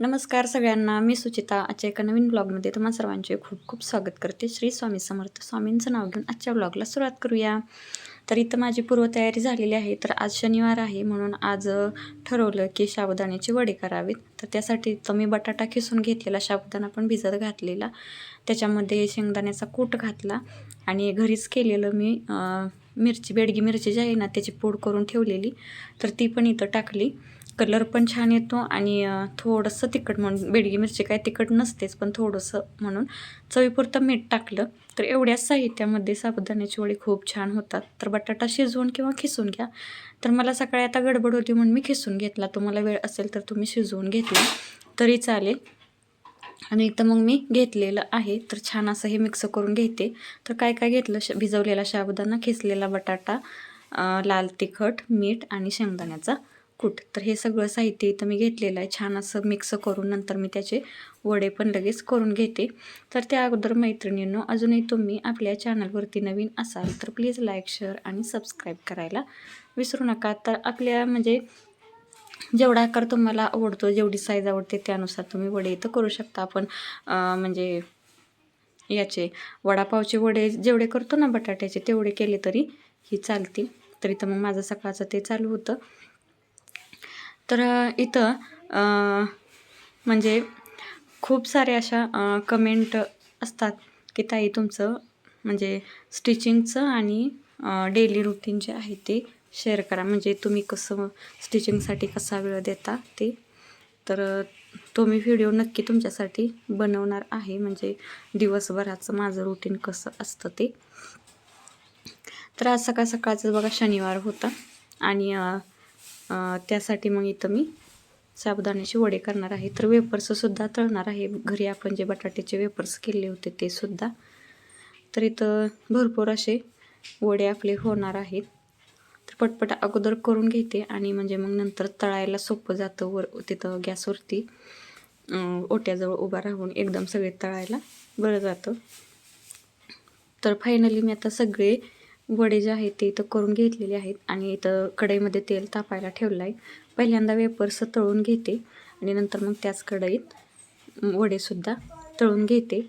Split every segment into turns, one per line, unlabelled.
नमस्कार सगळ्यांना. मी सुचिता आजच्या एका नवीन ब्लॉगमध्ये तुम्हा सर्वांचे खूप खूप स्वागत करते. श्री स्वामी समर्थ स्वामींचं नाव घेऊन आजच्या ब्लॉगला सुरुवात करूया. तर इथं माझी पूर्वतयारी झालेली आहे. तर आज शनिवार आहे म्हणून आज ठरवलं की साबुदाण्याचे वडे करावेत. तर त्यासाठी तर मी बटाटा खिसून घेतलेला साबुदाणा पण भिजत घातलेला. त्याच्यामध्ये शेंगदाण्याचा कूट घातला आणि घरीच केलेलं मी मिरची बेडगी मिरची जी आहे ना त्याची पूड करून ठेवलेली. तर ती पण इथं टाकली. कलर पण छान येतो आणि थोडंसं तिखट म्हणून बेडगी मिरची काय तिखट नसतेच पण थोडंसं म्हणून चवीपुरतं मीठ टाकलं तर एवढ्याच साहित्यामध्ये साबुदाण्याची वडी खूप छान होतात. तर बटाटा शिजवून किंवा खिसून घ्या. तर मला सकाळी आता गडबड होती म्हणून मी खिसून घेतला. तुम्हाला वेळ असेल तर तुम्ही शिजवून घेतला. तरी चालेल. आणि इथं मग मी घेतलेलं आहे. तर छान असं हे मिक्स करून घेते. तर काय काय घेतलं? श भिजवलेला साबुदाणा खिसलेला बटाटा लाल तिखट मीठ आणि शेंगदाण्याचा कूट तर हे सगळं साहित्य इथं मी घेतलेलं आहे. छान असं मिक्स करून नंतर मी त्याचे वडे पण लगेच करून घेते. तर त्या अगोदर मैत्रिणींनो अजूनही तुम्ही आपल्या चॅनलवरती नवीन असाल तर प्लीज लाईक शेअर आणि सबस्क्राईब करायला विसरू नका. तर आपल्या म्हणजे जेवढा आकार तुम्हाला आवडतो जेवढी साईज आवडते त्यानुसार तुम्ही वडे इथं करू शकता. आपण म्हणजे याचे वडापावचे वडे जेवढे करतो ना बटाट्याचे तेवढे केले तरी ही चालतील. तर मग माझं सकाळचं ते चालू होतं. तर इथं म्हणजे खूप साऱ्या अशा कमेंट असतात की ताई तुमचं म्हणजे स्टिचिंगचं आणि डेली रुटीन जे आहे ते शेअर करा. म्हणजे तुम्ही कसं स्टिचिंगसाठी कसा वेळ देता ते. तर तो मी व्हिडिओ नक्की तुमच्यासाठी बनवणार आहे. म्हणजे दिवसभराचं माझं रुटीन कसं असतं ते. तर आज सकाळ सकाळचं बघा शनिवार होता. आणि त्यासाठी मग इथं मी साबुदाण्याचे वडे करणार आहे. तर वेपर्ससुद्धा तळणार आहे. घरी आपण जे बटाट्याचे वेपर्स केले होते ते सुद्धा. तर इथं भरपूर असे वडे आपले होणार आहेत. तर पटपट अगोदर करून घेते आणि म्हणजे मग नंतर तळायला सोपं जातं वर तिथं गॅसवरती ओट्याजवळ उभा राहून एकदम सगळे तळायला बरं जातं. तर फायनली मी आता सगळे वडे जे आहेत ते इथं करून घेतलेले आहेत आणि इथं कढईमध्ये तेल तापायला ठेवलं आहे पहिल्यांदा वेपर्स तळून घेते आणि नंतर मग त्याच कढईत वडेसुद्धा तळून घेते.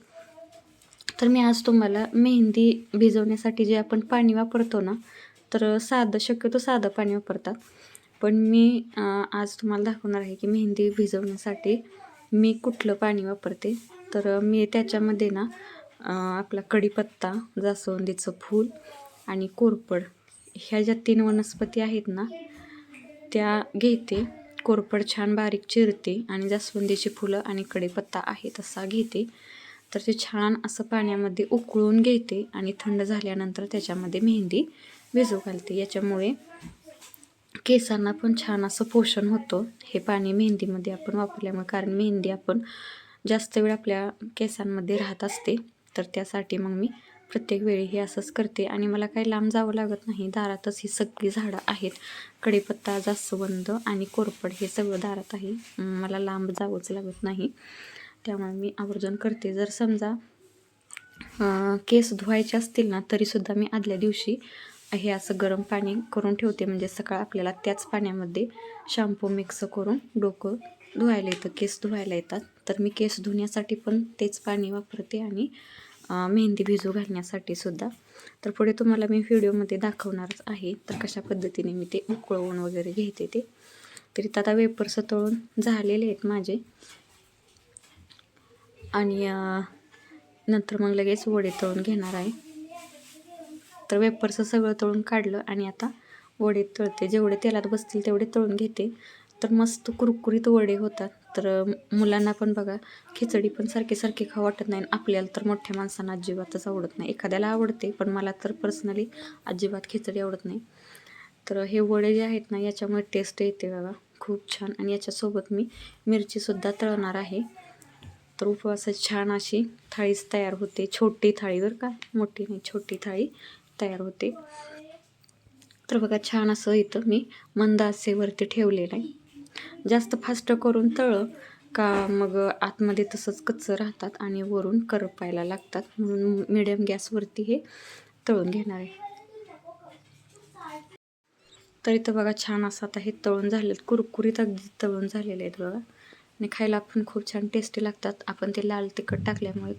तर मी आज तुम्हाला मेहंदी भिजवण्यासाठी जे आपण पाणी वापरतो ना तर साधं शक्यतो साधं पाणी वापरतात. पण मी आज तुम्हाला दाखवणार आहे की मेहंदी भिजवण्यासाठी मी कुठलं पाणी वापरते. तर मी त्याच्यामध्ये ना आपला कढीपत्ता जास्वंदीचं फूल आणि कोरपड. ह्या ज्या तीन वनस्पती आहेत ना त्या घेते. कोरपड छान बारीक चिरते आणि जास्वंदीची फुलं आणि कडेपत्ता आहे तसा घेते. तर ते छान असं पाण्यामध्ये उकळून घेते आणि थंड झाल्यानंतर त्याच्यामध्ये मेहंदी भिजू घालते. याच्यामुळे केसांना पण छान असं पोषण होतं. हे पाणी मेहंदीमध्ये आपण वापरल्यामुळे कारण मेहंदी आपण जास्त वेळ आपल्या केसांमध्ये राहत असते. तर त्यासाठी मग मी प्रत्येक वेळी हे असंच करते आणि मला काही लांब जावं लागत नाही. दारातच ही सगळी झाडं आहेत. कढीपत्ता जास्वंद आणि कोरपड हे सगळं दारात आहे. मला लांब जावंच लागत नाही. त्यामुळे मी आवर्जून करते. जर समजा केस धुवायचे असतील ना तरीसुद्धा मी आदल्या दिवशी हे असं गरम पाणी करून ठेवते. म्हणजे सकाळ आपल्याला त्याच पाण्यामध्ये शॅम्पू मिक्स करून डोकं धुवायला येतं. केस धुवायला येतात. तर मी केस धुण्यासाठी पण तेच पाणी वापरते आणि मेहंदी भिजू घालण्यासाठी सुद्धा. तर पुढे तुम्हाला मी व्हिडिओमध्ये दाखवणारच आहे तर कशा पद्धतीने मी ते उकळवून वगैरे घेते ते. तरी आता वेपर्स तळून झालेले आहेत माझे. आणि नंतर मग लगेच वडे तळून घेणार आहे. तर वेपरचं सगळं तळून काढलं आणि आता वडे तळते. जेवढे तेलात बसतील तेवढे तळून घेते. तर मस्त कुरकुरीत वडे होतात. तर मुलांना पण बघा खिचडी पण सारखी सारखी खाऊ वाटत नाही आणि आपल्याला तर मोठ्या माणसांना अजिबातच आवडत नाही. एखाद्याला आवडते पण मला तर पर्सनली अजिबात खिचडी आवडत नाही. तर हे वडे जे आहेत ना याच्यामुळे टेस्ट येते बघा. खूप छान. आणि याच्यासोबत मी मिरचीसुद्धा तळणार आहे. तर उपवासाची छान अशी थाळीच तयार होते. छोटी थाळी बरं का? मोठी नाही छोटी थाळी तयार होते. तर बघा छान असं इथं मी मंद आचेवरती ठेवलेलं आहे. जास्त फास्ट करून तळं का मग आतमध्ये तसंच कच्चं राहतात आणि वरून करपायला लागतात. म्हणून मिडियम गॅसवरती हे तळून घेणार आहे. तर इथं बघा छान असं आता हे तळून झाले कुरकुरीत अगदी तळून झालेले आहेत बघा. आणि खायला पण खूप छान टेस्टी लागतात. आपण ते लाल तिखट टाकल्यामुळे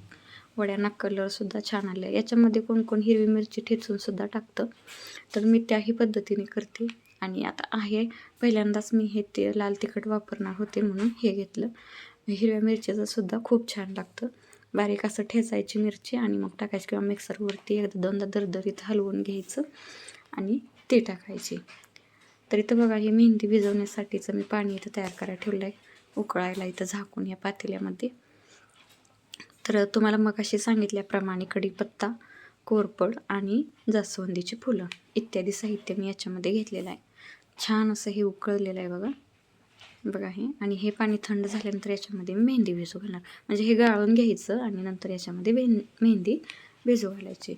वड्यांना कलरसुद्धा छान आले याच्यामध्ये कोण कोण हिरवी मिरची ठेचूनसुद्धा टाकतं. तर मी त्याही पद्धतीने करते. आणि आता आहे. पहिल्यांदाच मी हे ते लाल तिखट वापरणार होते म्हणून हे घेतलं. हिरव्या मिरचीचं सुद्धा खूप छान लागतं. बारीक असं ठेचायची मिरची आणि मग टाकायची किंवा मिक्सरवरती एकदा दोनदा दरदरीत हलवून घ्यायचं आणि ते टाकायचे. तर इथं बघा हे मेहंदी भिजवण्यासाठीचं मी पाणी इथं तयार करायला ठेवलं आहे उकळायला इथं झाकून या पातेल्यामध्ये. तर तुम्हाला मग अशी सांगितल्याप्रमाणे कढीपत्ता कोरपड आणि जास्वंदीची फुलं इत्यादी साहित्य मी याच्यामध्ये घेतलेलं आहे. छान असं हे उकळलेलं आहे बघा. बघा हे. आणि हे पाणी थंड झाल्यानंतर याच्यामध्ये मी मेहंदी भिजू घालणार. म्हणजे हे गाळून घ्यायचं आणि नंतर याच्यामध्ये मेहं मेहंदी भिजू घालायची.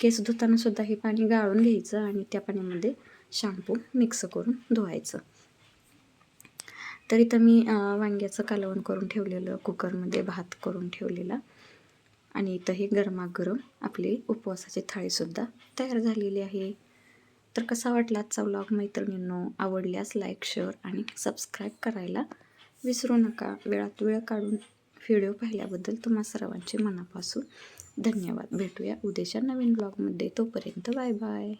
केस धुताना सुद्धा हे पाणी गाळून घ्यायचं आणि त्या पाण्यामध्ये शॅम्पू मिक्स करून धुवायचं. तर इथं मी वांग्याचं कालवण करून ठेवलेलं कुकरमध्ये भात करून ठेवलेला. आणि इथं हे गरमागरम आपली उपवासाची थाळीसुद्धा तयार झालेली आहे. तर कसा वाटला आजचा व्लॉग मैत्रिणींनो आवडल्यास लाईक शेअर आणि सबस्क्राईब करायला विसरू नका. वेळात वेळ काढून व्हिडिओ पाहिल्याबद्दल तुम्हा सर्वांचे मनापासून धन्यवाद. भेटूया उद्याच्या नवीन ब्लॉगमध्ये तोपर्यंत बाय बाय